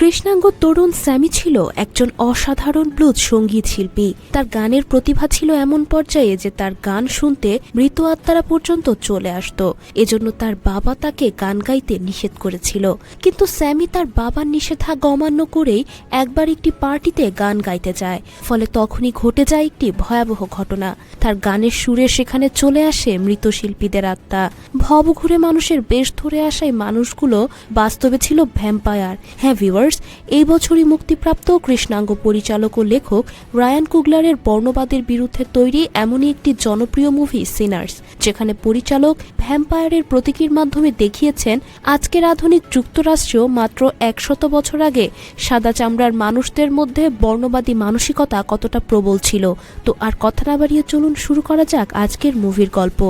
কৃষ্ণাঙ্গ তরুণ স্যামি ছিল একজন অসাধারণ ব্লুজ সংগীত শিল্পী। তার গানের প্রতিভা ছিল এমন পর্যায়ে যে তার গান শুনতে মৃত আত্মারা পর্যন্ত চলে আসতো। এজন্য তার বাবা তাকে গান গাইতে নিষেধ করেছিল। কিন্তু স্যামি তার বাবার নিষেধাজ্ঞা অমান্য করেই একবার একটি পার্টিতে গান গাইতে যায়। ফলে তখনই ঘটে যায় একটি ভয়াবহ ঘটনা। তার গানের সুরে সেখানে চলে আসে মৃত শিল্পীদের আত্মা। ভব ঘুরে মানুষের বেশ ধরে আসায় মানুষগুলো বাস্তবে ছিল ভ্যাম্পায়ার হ্যাঁ ভিউয়ার্স এই বছরই মুক্তিপ্রাপ্ত কৃষ্ণাঙ্গ পরিচালক ও লেখক রায়ান কুগলারের বর্ণবাদের বিরুদ্ধে তৈরি এমনই একটি জনপ্রিয় মুভি সিনার্স যেখানে পরিচালক ভ্যাম্পায়ারের প্রতীকীর মাধ্যমে দেখিয়েছেন, আজকের আধুনিক যুক্তরাষ্ট্র মাত্র একশত বছর আগে সাদা চামড়ার মানুষদের মধ্যে বর্ণবাদী মানসিকতা কতটা প্রবল ছিল। তো আর কথা না বাড়িয়ে চলুন শুরু করা যাক আজকের মুভির গল্প।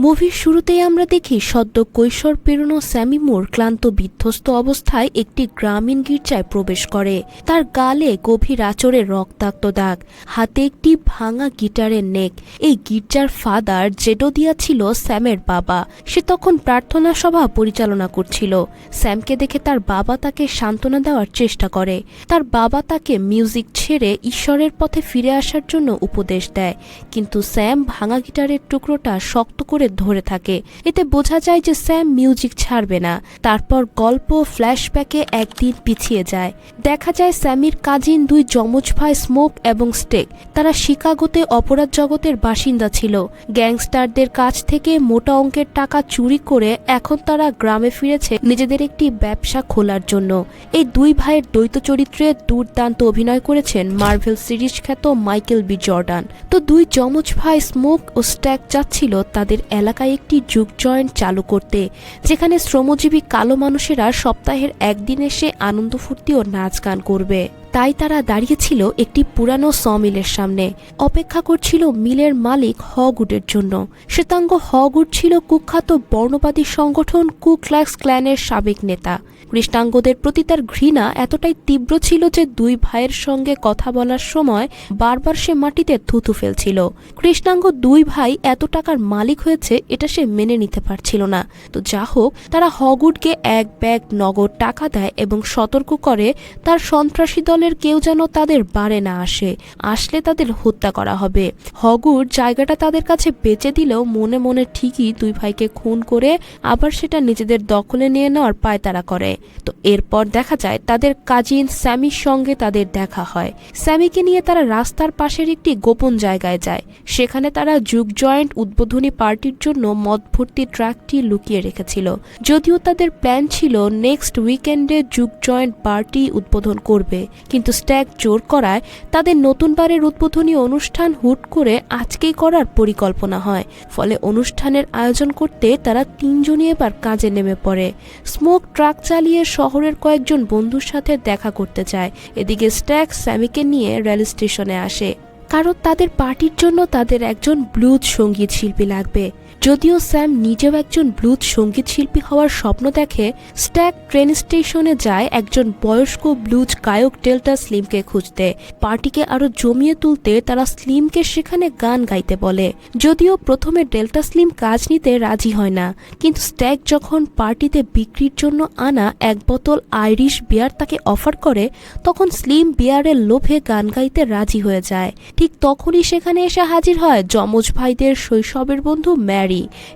মুভির শুরুতেই আমরা দেখি সদ্য কৈশোর পেরোনো স্যামি মুর ক্লান্ত বিধ্বস্ত অবস্থায় একটি গ্রামীণ গির্জায় প্রবেশ করে। তার গালে গভীর আচরে রক্তাক্ত দাগ, হাতে একটি ভাঙা গিটারের নেক। এই গির্জার ফাদার জেডোদিয়া ছিল স্যামের বাবা। সে তখন প্রার্থনা সভা পরিচালনা করছিল। স্যামকে দেখে তার বাবা তাকে সান্ত্বনা দেওয়ার চেষ্টা করে। তার বাবা তাকে মিউজিক ছেড়ে ঈশ্বরের পথে ফিরে আসার জন্য উপদেশ দেয়। কিন্তু স্যাম ভাঙা গিটারের টুকরোটা শক্ত করে ধরে থাকে। এতে বোঝা যায় যে স্যাম মিউজিক ছাড়বে না। তারপর গল্প ফ্ল্যাশব্যাকে একদিন পিছিয়ে যায়। দেখা যায় স্যামির কাজিন দুই যমজ ভাই স্মোক এবং স্টেক। তারা শিকাগোতে অপরাধ জগতের বাসিন্দা ছিল। গ্যাংস্টারদের কাছ থেকে মোটা অঙ্কের টাকা চুরি করে এখন তারা গ্রামে ফিরেছে নিজেদের একটি ব্যবসা খোলার জন্য। এই দুই ভাইয়ের দ্বৈত চরিত্রে দুর্দান্ত অভিনয় করেছেন মার্ভেল সিরিজ খ্যাত মাইকেল বি জর্ডান। তো দুই যমজ ভাই স্মোক ও স্ট্যাক যাচ্ছিল তাদের এলাকায় একটি যুগ জয়েন্ট চালু করতে, যেখানে শ্রমজীবী কালো মানুষেরা সপ্তাহের একদিন এসে আনন্দ ফুর্তি ও নাচ গান করবে। তাই তারা দাঁড়িয়েছিল একটি পুরানো স মিলের সামনে। অপেক্ষা করছিল মিলের মালিক হগুডের জন্য। শ্বেতাঙ্গ হগুড ছিল কুখ্যাত বর্ণবাদী সংগঠন কুক্লাক্স ক্ল্যানের সাবেক নেতা। কৃষ্ণাঙ্গদের প্রতি তার ঘৃণা এতটাই তীব্র ছিল যে দুই ভাইয়ের সঙ্গে কথা বলার সময় বারবার সে মাটিতে থুতু ফেলছিল। কৃষ্ণাঙ্গ দুই ভাই এত টাকার মালিক হয়েছে, এটা সে মেনে নিতে পারছিল না। তো যা হোক, তারা হগুডকে এক ব্যাগ নগদ টাকা দেয় এবং সতর্ক করে তার সন্ত্রাসী দলের কেউ যেন তাদের বারে না আসে। আসলে তাদের হত্যা করা হবে। হগুড জায়গাটা তাদের কাছে বেচে দিলেও মনে মনে ঠিকই দুই ভাইকে খুন করে আবার সেটা নিজেদের দখলে নিয়ে নেওয়ার পায়তারা করে। তো এরপর দেখা যায় তাদের কাজিন স্যামির সঙ্গে তাদের দেখা হয়। স্যামিকে নিয়ে তারা রাস্তার পাশের একটি গোপন জায়গায় যায়। সেখানে তারা যুগ জয়েন্ট উদ্বোধনী পার্টির জন্য মদ ভর্তি ট্রাকটি লুকিয়ে রেখেছিল। যদিও তাদের প্ল্যান ছিল, নেক্সট উইকেন্ডে যুগ জয়েন্ট পার্টি উদ্বোধন করবে। কিন্তু স্ট্যাক জোর করায় তাদের নতুনবারের উদ্বোধনী অনুষ্ঠান হুট করে আজকেই করার পরিকল্পনা হয়। ফলে অনুষ্ঠানের আয়োজন করতে তারা তিনজনই এবার কাজে নেমে পড়ে। স্মোক ট্রাক চালিয়ে শহরের কয়েকজন বন্ধুর সাথে দেখা করতে চায়। এদিকে স্ট্যাক স্যামিকে নিয়ে রেল স্টেশনে আসে। কারণ তাদের পার্টির জন্য তাদের একজন ব্লুজ সংগীত শিল্পী লাগবে। যদিও স্যাম নিজেও একজন ব্লুজ সংগীত শিল্পী হওয়ার স্বপ্ন দেখে, স্ট্যাক ট্রেন স্টেশনে যায় একজন বয়স্ক ব্লুজ গায়ক ডেল্টা স্লিমকে খুঁজতে। পার্টিকে আরও জমিয়ে তুলতে তারা স্লিমকে সেখানে গান গাইতে বলে। যদিও প্রথমে ডেল্টা স্লিম কাজ নিতে রাজি হয় না, কিন্তু স্ট্যাক যখন পার্টিতে বিক্রির জন্য আনা এক বোতল আইরিশ বিয়ার তাকে অফার করে, তখন স্লিম বিয়ারের লোভে গান গাইতে রাজি হয়ে যায়। ঠিক তখনই সেখানে এসে হাজির হয় যমজ ভাইদের শৈশবের বন্ধু ম্যারি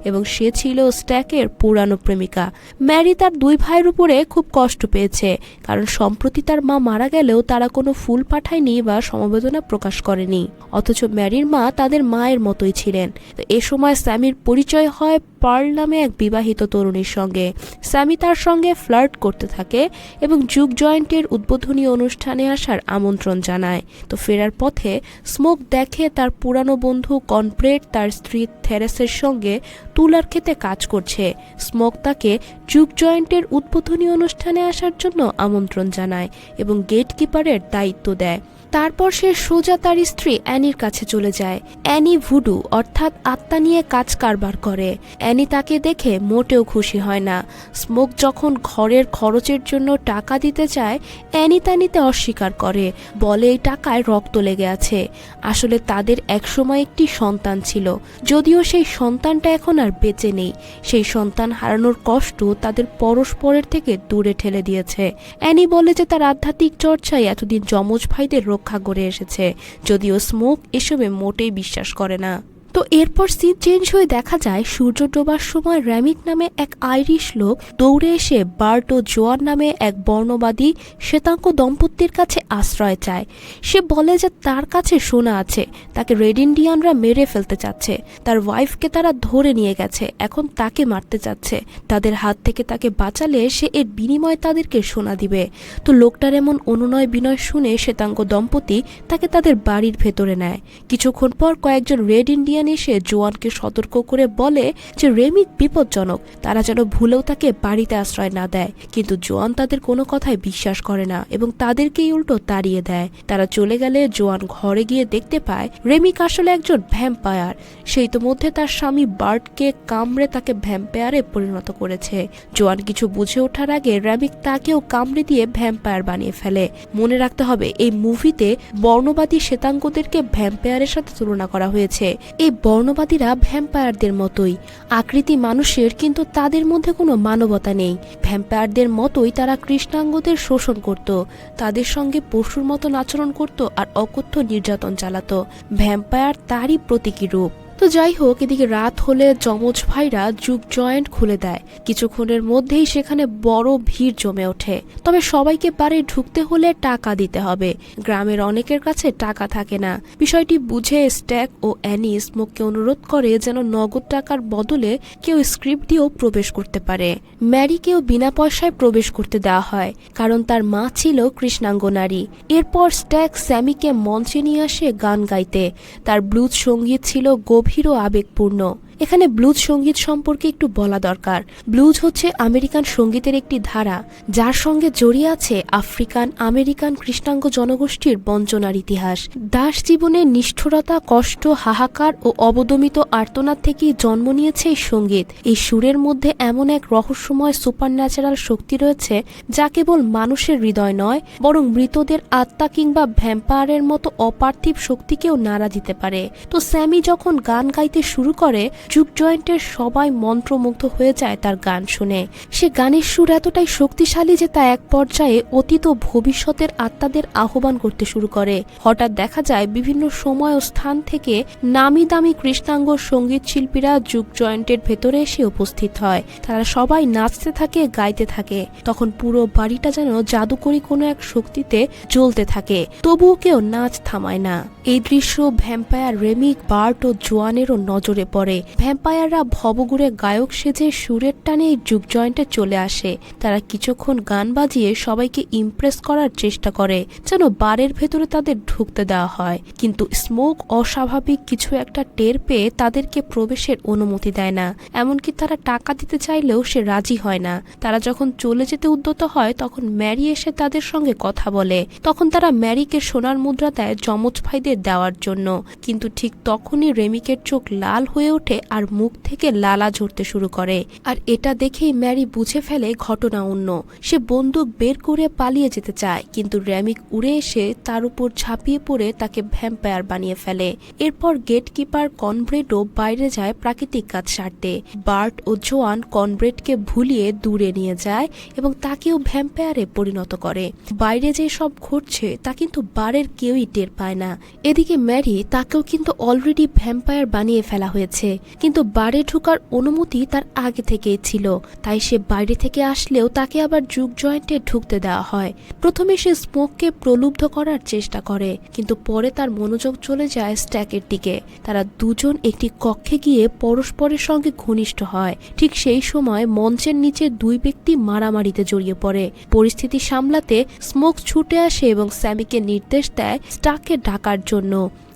এবং সে ছিল স্ট্যাকের পুরানো প্রেমিকা। ম্যারি তার দুই ভাইয়ের উপরে খুব কষ্ট পেয়েছে, কারণ সম্প্রতি তার মা মারা গেলেও তারা কোনো ফুল পাঠায়নি বা সমবেদনা প্রকাশ করেনি। অথচ ম্যারির মা তাদের মায়ের মতোই ছিলেন। তো এ সময় স্যামির পরিচয় হয় পার্ল নামে এক বিবাহিত তরুণীর সঙ্গে। স্যামি তার সঙ্গে ফ্লার্ট করতে থাকে এবং যুগ জয়েন্টের উদ্বোধনী অনুষ্ঠানে আসার আমন্ত্রণ জানায়। তো ফেরার পথে স্মোক দেখে তার পুরানো বন্ধু কনপ্রেট তার স্ত্রী থেরেসের সঙ্গে তুলার খেতে কাজ করছে। স্মোক তাকে যুগ জয়েন্টের উদ্বোধনী অনুষ্ঠানে আসার জন্য আমন্ত্রণ জানায় এবং গেটকিপারের দায়িত্ব দেয়। তারপর সে সোজা তার স্ত্রী অ্যানির কাছে চলে যায়। অ্যানি ভুডু, অর্থাৎ আত্মা নিয়ে কাজ কারবার করে। অ্যানি তাকে দেখে মোটেও খুশি হয় না। স্মোক যখন ঘরের খরচের জন্য টাকা দিতে চায়, অ্যানি তা নিতে অস্বীকার করে। বলে এই টাকায় রক্ত লেগে আছে। আসলে তাদের একসময় একটি সন্তান ছিল। যদিও সেই সন্তানটা এখন আর বেঁচে নেই। সেই সন্তান হারানোর কষ্ট তাদের পরস্পরের থেকে দূরে ঠেলে দিয়েছে। অ্যানি বলে যে তার আধ্যাত্মিক চর্চায় এতদিন যমজ ভাইদের রক্ষা করে এসেছে। যদিও স্মোক এসবে মোটেই বিশ্বাস করে না। তো এরপর সিন চেঞ্জ হয়ে দেখা যায়, সূর্য ডোবার সময় র্যামিক নামে এক আইরিশ লোক দৌড়ে এসে বার্ট ও জোয়ান নামে এক বর্ণবাদী শ্বেতাঙ্গ দম্পতির কাছে আশ্রয় চায়। সে বলে যে তার কাছে সোনা আছে, তাকে রেড ইন্ডিয়ানরা মেরে ফেলতে চাচ্ছে। তার ওয়াইফকে তারা ধরে নিয়ে গেছে, এখন তাকে মারতে চাচ্ছে। তাদের হাত থেকে তাকে বাঁচালে সে এর বিনিময়ে তাদেরকে সোনা দিবে। তো লোকটার এমন অনুনয় বিনয় শুনে শ্বেতাঙ্গ দম্পতি তাকে তাদের বাড়ির ভেতরে নেয়। কিছুক্ষণ পর কয়েকজন রেড ইন্ডিয়ান এসে জোয়ানকে সতর্ক করে বলে যে রেমিক বিপজ্জনক। তারা যেন ভুলেও তাকে বাড়িতে আশ্রয় না দেয়। কিন্তু জোয়ান তাদের কোনো কথায় বিশ্বাস করে না এবং তাদেরকেই উল্টো তাড়িয়ে দেয়। তারা চলে গেলে জোয়ান ঘরে গিয়ে দেখতে পায়, রেমিক আসলে একজন ভ্যাম্পায়ার। সেই তো মধ্যে তার স্বামী বার্টকে কামড়ে তাকে ভ্যাম্পায়ারে পরিণত করেছে। জোয়ান কিছু বুঝে ওঠার আগে র্যামিক তাকেও কামড়ে দিয়ে ভ্যাম্পায়ার বানিয়ে ফেলে। মনে রাখতে হবে, এই মুভিতে বর্ণবাদী শ্বেতাঙ্গদেরকে ভ্যাম্পায়ারের সাথে তুলনা করা হয়েছে। এই বর্ণবাদীরা ভ্যাম্পায়ারদের মতোই। আকৃতি মানুষের, কিন্তু তাদের মধ্যে কোনো মানবতা নেই। ভ্যাম্পায়ারদের মতোই তারা কৃষ্ণাঙ্গদের শোষণ করত, তাদের সঙ্গে পশুর মতন আচরণ করত আর অকথ্য নির্যাতন চালাত। ভ্যাম্পায়ার তারই প্রতীকী রূপ। তো যাই হোক এদিকে রাত হলে যমজ ভাইরা যুগ জয়েন্ট খুলে দেয়। কিছুক্ষণের মধ্যেই সেখানে বড় ভিড় জমে ওঠে। তবে সবাইকে পারে ঢুকতে হলে টাকা দিতে হবে। গ্রামের অনেকের কাছে টাকা থাকে না। বিষয়টি বুঝে স্ট্যাক ও অ্যানি স্মোককে অনুরোধ করে যেন নগদ টাকার বদলে কেউ স্ক্রিপ্ট দিয়েও প্রবেশ করতে পারে। ম্যারিকেও বিনা পয়সায় প্রবেশ করতে দেওয়া হয়, কারণ তার মা ছিল কৃষ্ণাঙ্গ নারী। এরপর স্ট্যাক স্যামিকে মঞ্চে নিয়ে আসে গান গাইতে। তার ব্লুজ সংগীত ছিল গভীর ও আবেগপূর্ণ। এখানে ব্লুজ সংগীত সম্পর্কে একটু বলা দরকার। ব্লুজ হচ্ছে আমেরিকান সঙ্গীতের একটি ধারা, যার সঙ্গে জড়িয়ে আছে আফ্রিকান আমেরিকান কৃষ্ণাঙ্গ জনগোষ্ঠীর বঞ্চনার ইতিহাস। দাস জীবনের নিষ্ঠুরতা, কষ্ট, হাহাকার ও অবদমিত আর্তনাদ থেকেই জন্ম নিয়েছে এই সংগীত। এই সুরের মধ্যে এমন এক রহস্যময় সুপার ন্যাচারাল শক্তি রয়েছে, যা কেবল মানুষের হৃদয় নয়, বরং মৃতদের আত্মা কিংবা ভ্যাম্পায়ারের মতো অপার্থিব শক্তিকেও নাড়া দিতে পারে। তো স্যামি যখন গান গাইতে শুরু করে যুগ জয়েন্টের সবাই মন্ত্রমুগ্ধ হয়ে যায় তার গান শুনে। সে গানের সুর এতটাই শক্তিশালী যে তা এক পর্যায়ে অতীত ভবিষ্যতের আত্মাদের আহ্বান করতে শুরু করে। হঠাৎ দেখা যায় বিভিন্ন সময় ও স্থান থেকে নামি দামি কৃষ্ণাঙ্গ সংগীত শিল্পীরা যুগ জয়েন্টের ভেতরে এসে উপস্থিত হয়। তারা সবাই নাচতে থাকে, গাইতে থাকে। তখন পুরো বাড়িটা যেন জাদুকরি কোনো এক শক্তিতে জ্বলতে থাকে। তবুও কেউ নাচ থামায় না। এই দৃশ্য ভ্যাম্পায়ার রেমিক বার্ট ও জোয়ানেরও নজরে পড়ে। ভ্যাম্পায়াররা ভবগুড়ে গায়ক সেজে সুরের টানে এই যুগ জয়েন্টে চলে আসে। তারা কিছুক্ষণ গান বাজিয়ে সবাইকে ইমপ্রেস করার চেষ্টা করে, যেন বারের ভেতরে তাদের ঢুকতে দেওয়া হয়। কিন্তু স্মোক অস্বাভাবিক কিছু একটা টের পেয়ে তাদেরকে প্রবেশের অনুমতি দেয় না। এমনকি তারা টাকা দিতে চাইলেও সে রাজি হয় না। তারা যখন চলে যেতে উদ্যত হয়, তখন ম্যারি এসে তাদের সঙ্গে কথা বলে। তখন তারা ম্যারিকে সোনার মুদ্রা দেয় যমজ ভাইদের দেওয়ার জন্য। কিন্তু ঠিক তখনই রেমিকের চোখ লাল হয়ে ওঠে আর মুখ থেকে লালা ঝরতে শুরু করে। আর এটা দেখেই ম্যারি বুঝে ফেলে ঘটনা অন্য। সে বন্দুক বের করে পালিয়ে যেতে চায়, কিন্তু র্যামিক উড়ে এসে তার উপর ঝাঁপিয়ে পড়ে তাকে ভ্যাম্পায়ার বানিয়ে ফেলে। এরপর গেটকিপার কনব্রেডও বাইরে যায় প্রাকৃতিক কাজ সারতে। বার্ট ও জোয়ান কনব্রেডকে ভুলিয়ে দূরে নিয়ে যায় এবং তাকেও ভ্যাম্পায়ারে পরিণত করে। বাইরে যে সব ঘটছে, তা কিন্তু বারের কেউই টের পায় না। এদিকে ম্যারি তাকেও কিন্তু অলরেডি ভ্যাম্পায়ার বানিয়ে ফেলা হয়েছে। কিন্তু বারে ঢোকার অনুমতি তার আগে থেকেই ছিল। তাই সে বাইরে থেকে আসলেও তাকে আবার যুগ জয়েন্টে ঢুকতে দেওয়া হয়। প্রথমে সে স্মোককে প্রলুব্ধ করার চেষ্টা করে, কিন্তু পরে তার মনোযোগ চলে যায় স্ট্যাকের দিকে। তারা দুজন একটি কক্ষে গিয়ে পরস্পরের সঙ্গে ঘনিষ্ঠ হয়। ঠিক সেই সময় মঞ্চের নিচে দুই ব্যক্তি মারামারিতে জড়িয়ে পড়ে। পরিস্থিতি সামলাতে স্মোক ছুটে আসে এবং স্যামিকে নির্দেশ দেয় স্টাককে ডাকার জন্য।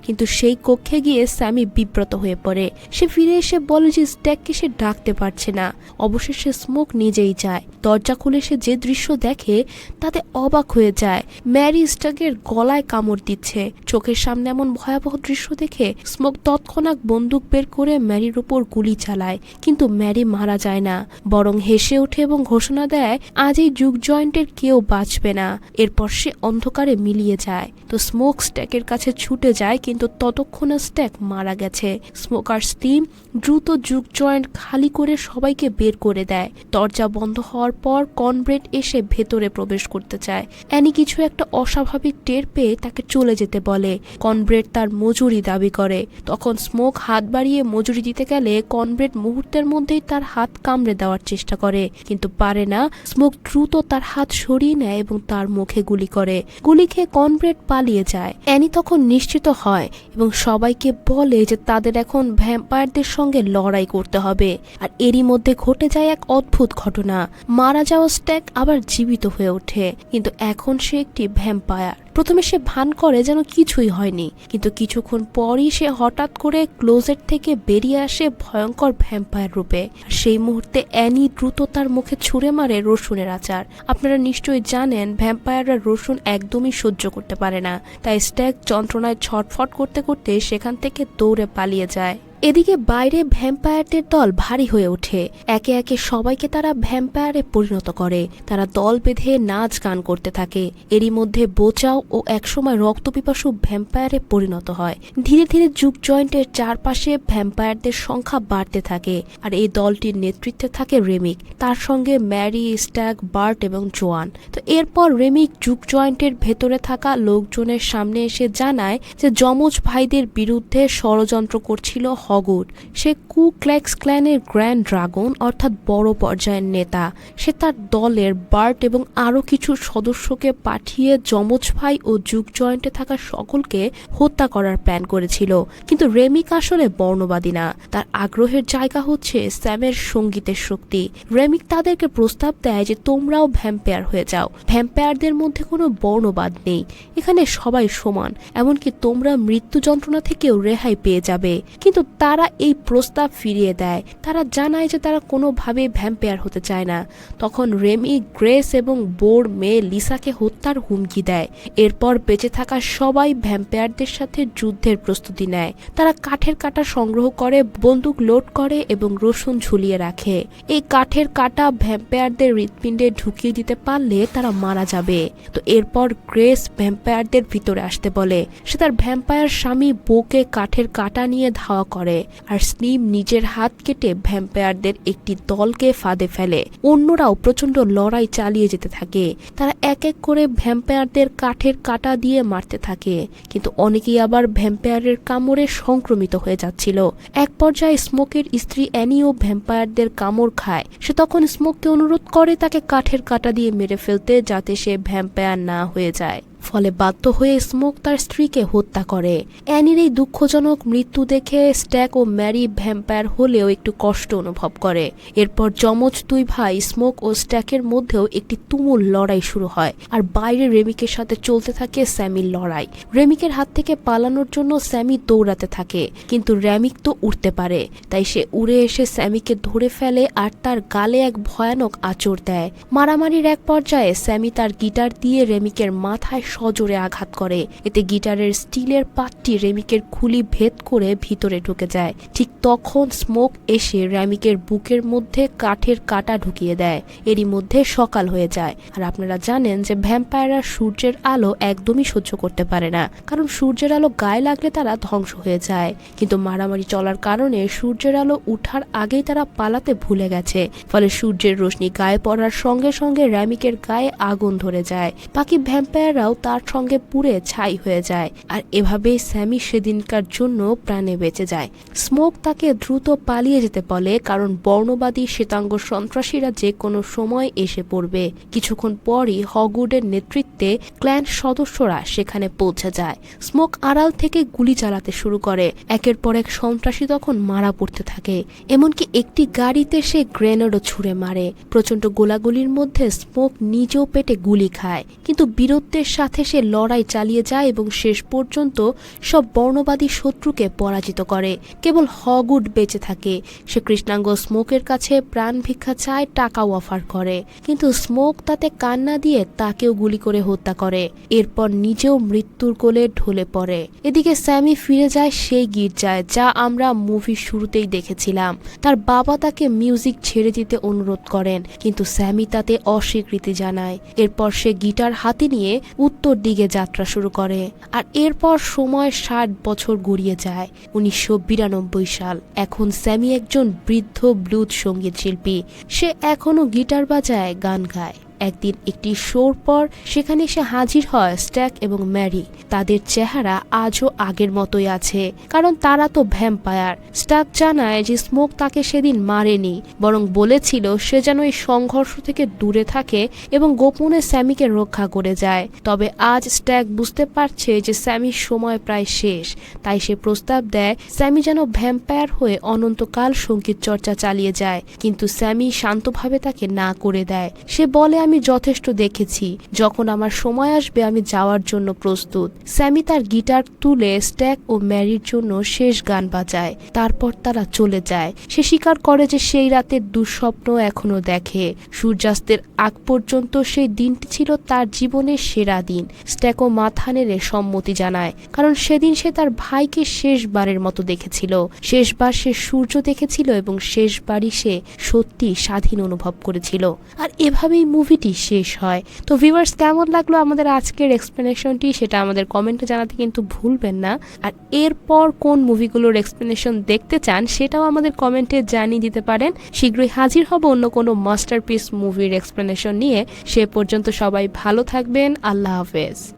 কিন্তু সেই কক্ষে গিয়ে স্যামি বিব্রত হয়ে পড়ে। সে ফিরে এসে বলে যে স্ট্যাককে সে ডাকতে পারছে না। অবশেষে স্মোক নিজেই যায় দরজা খুলে সে যে দৃশ্য দেখে, তাতে অবাক হয়ে যায়। ম্যারি স্ট্যাকের গলায় কামড় দিচ্ছে। চোখের সামনে এমন ভয়াবহ দৃশ্য দেখে স্মোক তৎক্ষণাৎ বন্দুক বের করে ম্যারির উপর গুলি চালায়। কিন্তু ম্যারি মারা যায় না। বরং হেসে ওঠে এবং ঘোষণা দেয়, আজ এই যুগ জয়েন্টের কেউ বাঁচবে না। এরপর সে অন্ধকারে মিলিয়ে যায়। তো স্মোক স্ট্যাকের কাছে ছুটে যায়, কিন্তু ততক্ষণে স্ট্যাক মারা গেছে। স্মোকার স্টিম দ্রুত যুগ জয়েন্ট খালি করে সবাইকে বের করে দেয়। দরজা বন্ধ হওয়ার পর কনব্রেড এসে ভেতরে প্রবেশ করতে চায়। অ্যানি কিছু একটা অস্বাভাবিক টের পেয়ে তাকে চলে যেতে বলে। কনব্রেড তার মজুরি দাবি করে। তখন স্মোক হাত বাড়িয়ে মজুরি দিতে গেলে কনব্রেড মুহূর্তের মধ্যেই তার হাত কামড়ে দেওয়ার চেষ্টা করে। কিন্তু পারে না। স্মোক দ্রুত তার হাত সরিয়ে নেয় এবং তার মুখে গুলি করে। গুলি খেয়ে কনব্রেড পালিয়ে যায়। অ্যানি তখন নিশ্চিত হয় এবং সবাইকে বলে যে তাদের এখন ভ্যাম্পায়ারদের সঙ্গে লড়াই করতে হবে। আর এরই মধ্যে ঘটে যায় এক অদ্ভুত ঘটনা। মারা যাওয়া স্ট্যাক আবার জীবিত হয়ে ওঠে। কিন্তু এখন সে একটি ভ্যাম্পায়ার। প্রথমে সে ভান করে যেন কিছুই হয়নি, কিন্তু কিছুক্ষণ পরই সে হঠাৎ করে ক্লোজেট থেকে বেরিয়ে আসে ভয়ঙ্কর ভ্যাম্পায়ার রূপে। সেই মুহূর্তে অ্যানি দ্রুত তার মুখে ছুঁড়ে মারে রসুনের আচার। আপনারা নিশ্চয়ই জানেন, ভ্যাম্পায়াররা রসুন একদমই সহ্য করতে পারে না। তাই স্ট্যাক যন্ত্রণায় ছটফট করতে করতে সেখান থেকে দৌড়ে পালিয়ে যায়। এদিকে বাইরে ভ্যাম্পায়ারদের দল ভারী হয়ে ওঠে। একে একে সবাইকে তারা ভ্যাম্পায়ারে পরিণত করে। তারা দল বেঁধে নাচ গান করতে থাকে। এরই মধ্যে বোচাও ও একসময় রক্তপিপাসু ভ্যাম্পায়ারে পরিণত হয়। ধীরে ধীরে যুগ জয়েন্টের চারপাশে ভ্যাম্পায়ারদের সংখ্যা বাড়তে থাকে। আর এই দলটির নেতৃত্বে থাকে রেমিক, তার সঙ্গে ম্যারি স্ট্যাক বার্ট এবং জোয়ান। তো এরপর রেমিক যুগ জয়েন্টের ভেতরে থাকা লোকজনের সামনে এসে জানায় যে যমজ ভাইদের বিরুদ্ধে ষড়যন্ত্র করছিল হগুড সে কু ক্ল্যাক্স ক্ল্যানের গ্র্যান্ড ড্রাগন অর্থাৎ বড় পর্যায়ের নেতা। সে তার দলের বার্ট এবং আরও কিছু সদস্যকে পাঠিয়ে যমজ ভাই ও যুগ জয়েন্টে থাকা সকলকে হত্যা করার প্ল্যান করেছিল। কিন্তু রেমিক আসলে বর্ণবাদী না। তার আগ্রহের জায়গা হচ্ছে স্যামের সঙ্গীতের শক্তি। রেমিক তাদেরকে প্রস্তাব দেয় যে তোমরাও ভ্যাম্পায়ার হয়ে যাও। ভ্যাম্পায়ারদের মধ্যে কোনো বর্ণবাদ নেই। এখানে সবাই সমান। এমনকি তোমরা মৃত্যু যন্ত্রণা থেকেও রেহাই পেয়ে যাবে। কিন্তু তারা এই প্রস্তাব ফিরিয়ে দেয়। তারা জানায় যে তারা কোনোভাবে ভ্যাম্পায়ার হতে চায় না। তখন রেমি, গ্রেস এবং বোর মেয়ে লিসাকে হত্যার হুমকি দেয়। এরপর বেঁচে থাকা সবাই ভ্যাম্পায়ারদের সাথে যুদ্ধের প্রস্তুতি নেয়। তারা কাঠের কাটা সংগ্রহ করে, বন্দুক লোড করে এবং রসুন ঝুলিয়ে রাখে। এই কাঠের কাটা ভ্যাম্পায়ারদের হৃৎপিণ্ডে ঢুকিয়ে দিতে পারলে তারা মারা যাবে। তো এরপর গ্রেস ভ্যাম্পায়ারদের ভিতরে আসতে বলে। সে তার ভ্যাম্পায়ার স্বামী বোকে কাঠের কাটা নিয়ে ধাওয়া করে। আর স্নিম নিজের হাত কেটে ভ্যাম্পায়ারদের একটি দলকে ফাঁদে ফেলে। অন্যরাও প্রচণ্ড লড়াই চালিয়ে যেতে থাকে। তারা এক এক করে ভ্যাম্পায়ারদের কাঠের কাটা দিয়ে মারতে থাকে। কিন্তু অনেকেই আবার ভ্যাম্পায়ারের কামড়ে সংক্রমিত হয়ে যাচ্ছিল। এক পর্যায়ে স্মোকের স্ত্রী অ্যানিও ভ্যাম্পায়ারদের কামড় খায়। সে তখন স্মোককে অনুরোধ করে তাকে কাঠের কাটা দিয়ে মেরে ফেলতে যাতে সে ভ্যাম্পায়ার না হয়ে যায়। ফলে বাধ্য হয়ে স্মোক তার স্ত্রীকে হত্যা করে। অ্যানির এই দুঃখজনক মৃত্যু দেখে স্ট্যাক ও ম্যারি ভ্যাম্পায়ার হলেও একটু কষ্ট অনুভব করে। এরপর যমজ দুই ভাই স্মোক ও স্ট্যাকের মধ্যেও একটি তুমুল লড়াই শুরু হয় আর বাইরে রেমিকের সাথে চলতে থাকে স্যামির লড়াই। রেমিকের হাত থেকে পালানোর জন্য স্যামি দৌড়াতে থাকে, কিন্তু র্যামিক তো উঠতে পারে। তাই সে উড়ে এসে স্যামিকে ধরে ফেলে আর তার গালে এক ভয়ানক আচর দেয়। মারামারির এক পর্যায়ে স্যামি তার গিটার দিয়ে রেমিকের মাথায় সজোরে আঘাত করে। এতে গিটারের স্টিলের পাতটি রেমিকের খুলি ভেদ করে ভিতরে ঢুকে যায়। ঠিক তখন স্মোক এসে র্যামিকের বুকের মধ্যে কাঠের কাটা ঢুকিয়ে দেয়। এরই মধ্যে সকাল হয়ে যায়। আর আপনারা জানেন যে ভ্যাম্পায়াররা সূর্যের আলো একদমই সহ্য করতে পারে না। কারণ সূর্যের আলো গায়ে লাগলে তারা ধ্বংস হয়ে যায়। কিন্তু মারামারি চলার কারণে সূর্যের আলো উঠার আগেই তারা পালাতে ভুলে গেছে। ফলে সূর্যের রশ্মি গায়ে পড়ার সঙ্গে সঙ্গে র্যামিকের গায়ে আগুন ধরে যায়। বাকি ভ্যাম্পায়াররাও তার সঙ্গে পুড়ে ছাই হয়ে যায় আর এভাবেই স্যামি সেদিনকার জন্য প্রাণে বেঁচে যায়। স্মোক তাকে দ্রুত পালিয়ে যেতে বলে, কারণ বর্ণবাদী শ্বেতাঙ্গ সন্ত্রাসীরা যে কোনো সময় এসে পড়বে। কিছুক্ষণ পরই হগুডের নেতৃত্বে ক্ল্যান সদস্যরা সেখানে পৌঁছে যায়। স্মোক আড়াল থেকে গুলি চালাতে শুরু করে। একের পর এক সন্ত্রাসী তখন মারা পড়তে থাকে। এমনকি একটি গাড়িতে সে গ্রেনেডও ছুঁড়ে মারে। প্রচণ্ড গোলাগুলির মধ্যে স্মোক নিজেও পেটে গুলি খায়। কিন্তু বীরত্বের সাথে সাথে সে লড়াই চালিয়ে যায় এবং শেষ পর্যন্ত সব বর্ণবাদী শত্রুকে পরাজিত করে। কেবল হগুড বেঁচে থাকে। সে কৃষ্ণাঙ্গ স্মোকের কাছে প্রাণ ভিক্ষা চায়, টাকাও অফার করে। কিন্তু স্মোক তাতে কান্না দিয়ে তাকেও গুলি করে হত্যা করে। এরপর নিজেও মৃত্যুর কোলে ঢলে পড়ে। এদিকে স্যামি ফিরে যায় সেই গির্জায়, যা আমরা মুভির শুরুতেই দেখেছিলাম। তার বাবা তাকে মিউজিক ছেড়ে দিতে অনুরোধ করেন, কিন্তু স্যামি তাতে অস্বীকৃতি জানায়। এরপর সে গিটার হাতে নিয়ে উত্তর দিকে যাত্রা শুরু করে আর এরপর সময় ষাট বছর গড়িয়ে যায়, উনিশশো বিরানব্বই সাল। এখন স্যামি একজন বৃদ্ধ ব্লুজ সংগীত শিল্পী। সে এখনও গিটার বাজায়, গান গায়। একদিন একটি শোর পর সেখানে এসে হাজির হয় স্ট্যাক এবং ম্যারি। তাদের চেহারা আজও আগের মতোই আছে, কারণ তারা তো ভ্যাম্পায়ার। স্ট্যাক জানায় যে স্মোক তাকে সেদিন মারেনি, বরং বলেছিল সে যেন এই সংঘর্ষ থেকে দূরে থাকে এবং গোপনে স্যামিকে রক্ষা করে যায়। তবে আজ স্ট্যাক বুঝতে পারছে যে স্যামির সময় প্রায় শেষ, তাই সে প্রস্তাব দেয় স্যামি যেন ভ্যাম্পায়ার হয়ে অনন্তকাল সংগীত চর্চা চালিয়ে যায়, কিন্তু স্যামি শান্তভাবে তাকে না করে দেয়। সে বলে আমি যথেষ্ট দেখেছি। যখন আমার সময় আসবে, আমি যাওয়ার জন্য প্রস্তুত। স্যামি তার গিটার তুলে স্ট্যাক ও ম্যারির জন্য শেষ গান বাজায়। তারপর তারা চলে যায়। সে স্বীকার করে যে সেই রাতের দুঃস্বপ্ন এখনও দেখে। সূর্যাস্তের আগ পর্যন্ত সেই দিনটি ছিল তার জীবনের সেরা দিন। স্ট্যাকও মাথা নেড়ে সম্মতি জানায়, কারণ সেদিন সে তার ভাইকে শেষবারের মতো দেখেছিল। শেষবার সে সূর্য দেখেছিল এবং শেষবারই সে সত্যি স্বাধীন অনুভব করেছিল। আর এভাবেই মুভিটি শেষ হয়। তো ভিউয়ার্স কেমন লাগল আমাদের আজকের এক্সপ্লেনেশনটি সেটা আমাদের কমেন্টে জানাতে কিন্তু ভুলবেন না। আর এরপর কোন মুভিগুলোর এক্সপ্লেনেশন দেখতে চান সেটাও আমাদের কমেন্টে জানিয়ে দিতে পারেন। শীঘ্রই হাজির হব অন্য কোনো মাস্টারপিস মুভির এক্সপ্লেনেশন নিয়ে। সে পর্যন্ত সবাই ভালো থাকবেন। আল্লাহ হাফেজ।